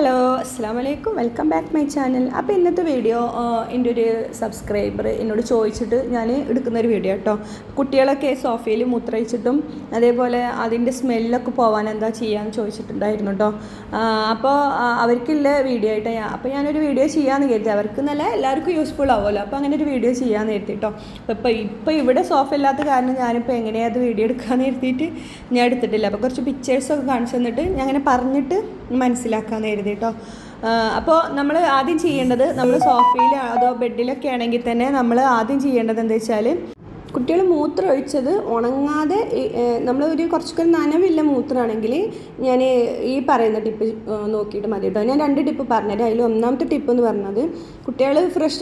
Hello. അസ്സാം വലൈക്കും welcome back my channel അപ്പോൾ ഇന്നത്തെ വീഡിയോ എന്റെ ഒരു സബ്സ്ക്രൈബർ എന്നോട് ചോദിച്ചിട്ട് ഞാൻ എടുക്കുന്ന ഒരു വീഡിയോ കേട്ടോ കുട്ടികളൊക്കെ സോഫയിൽ മൂത്രയിച്ചിട്ടും അതേപോലെ അതിന്റെ സ്മെല്ലൊക്കെ പോകാൻ എന്താ ചെയ്യാന്ന് ചോദിച്ചിട്ടുണ്ടായിരുന്നു കേട്ടോ അപ്പോൾ അവർക്കുള്ള വീഡിയോ ആയിട്ട് ഞാൻ അപ്പോൾ ഞാനൊരു വീഡിയോ ചെയ്യാമെന്ന് കരുതി. അവർക്ക് നല്ല എല്ലാവർക്കും യൂസ്ഫുൾ ആവുമല്ലോ. അപ്പോൾ അങ്ങനെ ഒരു വീഡിയോ ചെയ്യാമെന്ന് കരുതി കേട്ടോ അപ്പോൾ ഇപ്പോൾ ഇപ്പോൾ ഇവിടെ സോഫ ഇല്ലാത്ത കാരണം ഞാനിപ്പോൾ എങ്ങനെയാണ് അത് വീഡിയോ എടുക്കാമെന്ന് കരുതിയിട്ട് ഞാൻ എടുത്തിട്ടില്ല. അപ്പോൾ കുറച്ച് പിക്ചേഴ്സൊക്കെ കാണിച്ചു തന്നിട്ട് ഞാൻ അങ്ങനെ പറഞ്ഞിട്ട് മനസ്സിലാക്കാമെന്ന് കരുതി കേട്ടോ അപ്പോൾ നമ്മൾ ആദ്യം ചെയ്യേണ്ടത് നമ്മൾ സോഫയിൽ അതോ ബെഡിലൊക്കെ ആണെങ്കിൽ തന്നെ നമ്മൾ ആദ്യം ചെയ്യേണ്ടത് എന്താ വെച്ചാൽ കുട്ടികൾ മൂത്രം ഒഴിച്ചത് ഉണങ്ങാതെ നമ്മൾ ഒരു കുറച്ചൊക്കെ നനവില്ല മൂത്രമാണെങ്കിൽ ഞാൻ ഈ പറയുന്ന ടിപ്പ് നോക്കിയിട്ട് മതി കേട്ടോ. ഞാൻ രണ്ട് ടിപ്പ് പറഞ്ഞത് അതിൽ ഒന്നാമത്തെ ടിപ്പ് എന്ന് പറഞ്ഞത് കുട്ടികൾ ഫ്രഷ്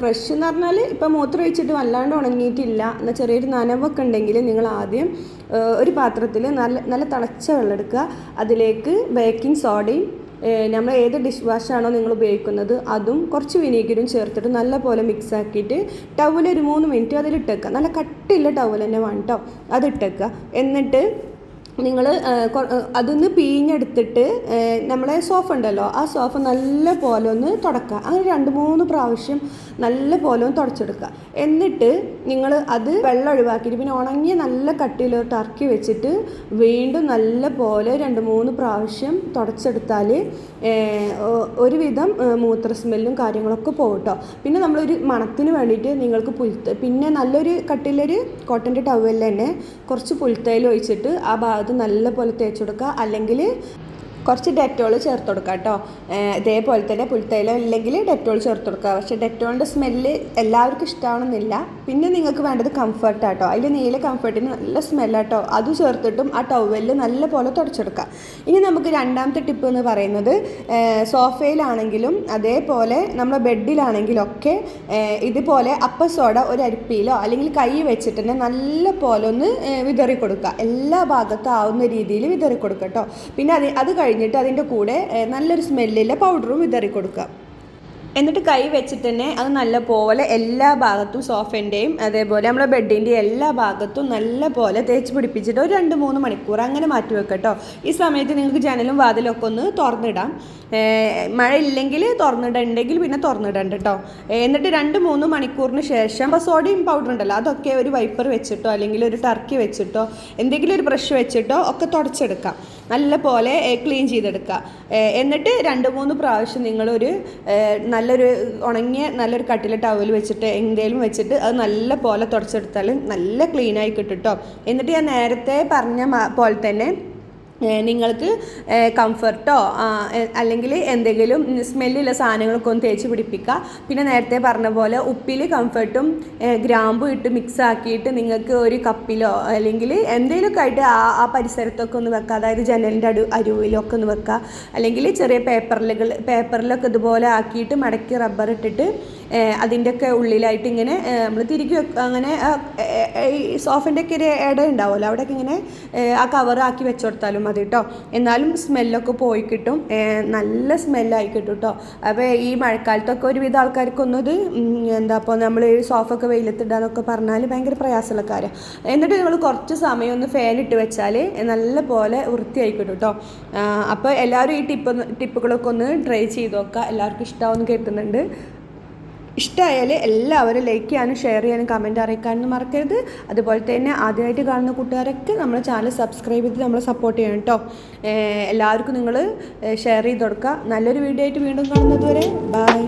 ഫ്രഷ് എന്ന് പറഞ്ഞാൽ ഇപ്പോൾ മൂത്രം ഒഴിച്ചിട്ട് വല്ലാണ്ട് ഉണങ്ങിയിട്ടില്ല എന്നാൽ ചെറിയൊരു നനവൊക്കെ ഉണ്ടെങ്കിൽ നിങ്ങൾ ആദ്യം ഒരു പാത്രത്തിൽ നല്ല നല്ല തിളച്ച വെള്ളം എടുക്കുക. അതിലേക്ക് ബേക്കിംഗ് സോഡയും നമ്മൾ ഏത് ഡിഷ് വാഷാണോ നിങ്ങൾ ഉപയോഗിക്കുന്നത് അതും കുറച്ച് വിനീഗറും ചേർത്തിട്ട് നല്ല പോലെ മിക്സ് ആക്കിയിട്ട് ടവൽ ഒരു മൂന്ന് മിനിറ്റ് അതിലിട്ടേക്കുക നല്ല കട്ടിയുള്ള ടവൽ തന്നെ വേണം കേട്ടോ അതിട്ടേക്കുക എന്നിട്ട് നിങ്ങൾ അതൊന്ന് പിഴിഞ്ഞെടുത്തിട്ട് നമ്മളെ സോഫ ഉണ്ടല്ലോ ആ സോഫ നല്ല പോലെ ഒന്ന് തുടക്കുക അങ്ങനെ രണ്ട് മൂന്ന് പ്രാവശ്യം നല്ല പോലെ ഒന്ന് തുടച്ചെടുക്കുക എന്നിട്ട് നിങ്ങൾ അത് വെള്ളം ഒഴിവാക്കിയിട്ട് പിന്നെ ഉണങ്ങിയ നല്ല കട്ടിയിലോട്ട് ഇറക്കി വെച്ചിട്ട് വീണ്ടും നല്ല പോലെ രണ്ട് മൂന്ന് പ്രാവശ്യം തുടച്ചെടുത്താൽ ഒരുവിധം മൂത്ര സ്മെല്ലും കാര്യങ്ങളൊക്കെ പോകും കേട്ടോ. പിന്നെ നമ്മളൊരു മണത്തിന് വേണ്ടിയിട്ട് നിങ്ങൾക്ക് പുൽത്ത പിന്നെ നല്ലൊരു കട്ടിലൊരു കോട്ടന്റെ ടവലിൽ തന്നെ കുറച്ച് പുൽത്തയിൽ ഒഴിച്ചിട്ട് ആ ഭാഗത്ത് നല്ല പോലെ തേച്ച് കൊടുക്കുക. അല്ലെങ്കിൽ കുറച്ച് ഡെറ്റോൾ ചേർത്ത് കൊടുക്കുക കേട്ടോ. ഇതേപോലെ തന്നെ പുൽത്തൈലം ഇല്ലെങ്കിൽ ഡെറ്റോൾ ചേർത്ത് കൊടുക്കുക പക്ഷേ ഡെറ്റോളിന്റെ സ്മെല്ല് എല്ലാവർക്കും ഇഷ്ടമാണെന്നില്ല. പിന്നെ നിങ്ങൾക്ക് വേണ്ടത് കംഫർട്ട് ആട്ടോ അതിൽ നീല കംഫർട്ടിന് നല്ല സ്മെല്ലാട്ടോ അത് ചേർത്തിട്ടും ആ ടവലിൽ നല്ല പോലെ തുടച്ചെടുക്കുക ഇനി നമുക്ക് രണ്ടാമത്തെ ടിപ്പ് എന്ന് പറയുന്നത് സോഫയിലാണെങ്കിലും അതേപോലെ നമ്മുടെ ബെഡിലാണെങ്കിലും ഒക്കെ ഇതുപോലെ അപ്പ സോഡ ഒരു അരിപ്പിയിലോ അല്ലെങ്കിൽ കൈ വെച്ചിട്ട് തന്നെ നല്ല പോലെ ഒന്ന് വിതറി കൊടുക്കുക. എല്ലാ ഭാഗത്തും ആവുന്ന രീതിയിൽ വിതറി കൊടുക്കുക കേട്ടോ. പിന്നെ അത് അത് കഴിഞ്ഞിട്ട് അതിന്റെ കൂടെ നല്ലൊരു സ്മെല്ലിലെ പൗഡറും വിതറി കൊടുക്കുക. എന്നിട്ട് കൈ വെച്ചിട്ട് തന്നെ അത് നല്ല പോലെ എല്ലാ ഭാഗത്തും സോഫേന്റെയും അതേപോലെ നമ്മുടെ ബെഡിന്റെയും എല്ലാ ഭാഗത്തും നല്ല പോലെ തേച്ച് പിടിപ്പിച്ചിട്ട് ഒരു രണ്ട് മൂന്ന് മണിക്കൂർ അങ്ങനെ മാറ്റി വെക്കട്ടോ കേട്ടോ ഈ സമയത്ത് നിങ്ങൾക്ക് ജനലും വാതിലൊക്കെ ഒന്ന് തുറന്നിടാം. മഴ ഇല്ലെങ്കിൽ തുറന്നിടണ്ടെങ്കിൽ പിന്നെ തുറന്നിടണ്ട കേട്ടോ എന്നിട്ട് രണ്ട് മൂന്ന് മണിക്കൂറിന് ശേഷം സോഡിയം പൗഡർ ഉണ്ടല്ലോ അതൊക്കെ ഒരു വൈപ്പർ വെച്ചിട്ടോ അല്ലെങ്കിൽ ഒരു ടർക്കി വെച്ചിട്ടോ എന്തെങ്കിലും ഒരു ബ്രഷ് വെച്ചിട്ടോ ഒക്കെ തുടച്ചെടുക്കാം. നല്ല പോലെ ക്ലീൻ ചെയ്തെടുക്കുക. എന്നിട്ട് രണ്ട് മൂന്ന് പ്രാവശ്യം നിങ്ങളൊരു നല്ലൊരു ഉണങ്ങിയ നല്ലൊരു കട്ടിലെ ടവൽ വെച്ചിട്ട് എന്തെങ്കിലും വെച്ചിട്ട് അത് നല്ല പോലെ തുടച്ചെടുത്താൽ നല്ല ക്ലീനായി കിട്ടും കേട്ടോ എന്നിട്ട് ഞാൻ നേരത്തെ പറഞ്ഞ പോലെ തന്നെ നിങ്ങൾക്ക് കംഫർട്ടോ അല്ലെങ്കിൽ എന്തെങ്കിലും സ്മെല്ലുള്ള സാധനങ്ങളൊക്കെ ഒന്ന് തേച്ച് പിടിപ്പിക്കുക. പിന്നെ നേരത്തെ പറഞ്ഞ പോലെ ഉപ്പിൽ കംഫർട്ടും ഗ്രാമ്പും ഇട്ട് മിക്സ് ആക്കിയിട്ട് നിങ്ങൾക്ക് ഒരു കപ്പിലോ അല്ലെങ്കിൽ എന്തെങ്കിലുമൊക്കെ ആയിട്ട് ആ ആ പരിസരത്തൊക്കെ ഒന്ന് വെക്കുക. അതായത് ജനലിന്റെ അടു അരുവിലൊക്കെ ഒന്ന് വെക്കുക. അല്ലെങ്കിൽ ചെറിയ പേപ്പറിലുകൾ പേപ്പറിലൊക്കെ ഇതുപോലെ ആക്കിയിട്ട് മടക്കി റബ്ബർ ഇട്ടിട്ട് അതിന്റെയൊക്കെ ഉള്ളിലായിട്ട് ഇങ്ങനെ നമ്മൾ തിരികെ അങ്ങനെ ഈ സോഫിന്റെ ഒക്കെ ഒരു ഇട ഉണ്ടാവുമല്ലോ. അവിടെയൊക്കെ ഇങ്ങനെ ആ കവറാക്കി വെച്ചു കൊടുത്താലും മതി കേട്ടോ എന്നാലും സ്മെല്ലൊക്കെ പോയി കിട്ടും. നല്ല സ്മെല്ലായി കിട്ടും കേട്ടോ അപ്പോൾ ഈ മഴക്കാലത്തൊക്കെ ഒരുവിധ ആൾക്കാർക്കൊന്നും ഇത് എന്താ അപ്പോൾ നമ്മൾ സോഫൊക്കെ വെയിലത്തിടാന്നൊക്കെ പറഞ്ഞാൽ ഭയങ്കര പ്രയാസമുള്ള കാര്യം. എന്നിട്ട് നിങ്ങൾ കുറച്ച് സമയം ഒന്ന് ഇട്ട് വെച്ചാൽ നല്ല പോലെ വൃത്തിയായി കിട്ടും കേട്ടോ അപ്പോൾ എല്ലാവരും ഈ ടിപ്പ് ടിപ്പുകളൊക്കെ ഒന്ന് ട്രൈ ചെയ്ത് നോക്കുക എല്ലാവർക്കും ഇഷ്ടമാവുമെന്ന് കേൾക്കുന്നുണ്ട്. ഇഷ്ടമായാൽ എല്ലാവരും ലൈക്ക് ചെയ്യാനും ഷെയർ ചെയ്യാനും കമന്റ് അറിയിക്കാനും മറക്കരുത്. അതുപോലെ തന്നെ ആദ്യമായിട്ട് കാണുന്ന കൂട്ടുകാരൊക്കെ നമ്മുടെ ചാനൽ സബ്സ്ക്രൈബ് ചെയ്ത് നമ്മളെ സപ്പോർട്ട് ചെയ്യണം കേട്ടോ എല്ലാവർക്കും നിങ്ങൾ ഷെയർ ചെയ്ത് കൊടുക്കുക. നല്ലൊരു വീഡിയോ ആയിട്ട് വീണ്ടും കാണുന്നത് വരെ ബൈ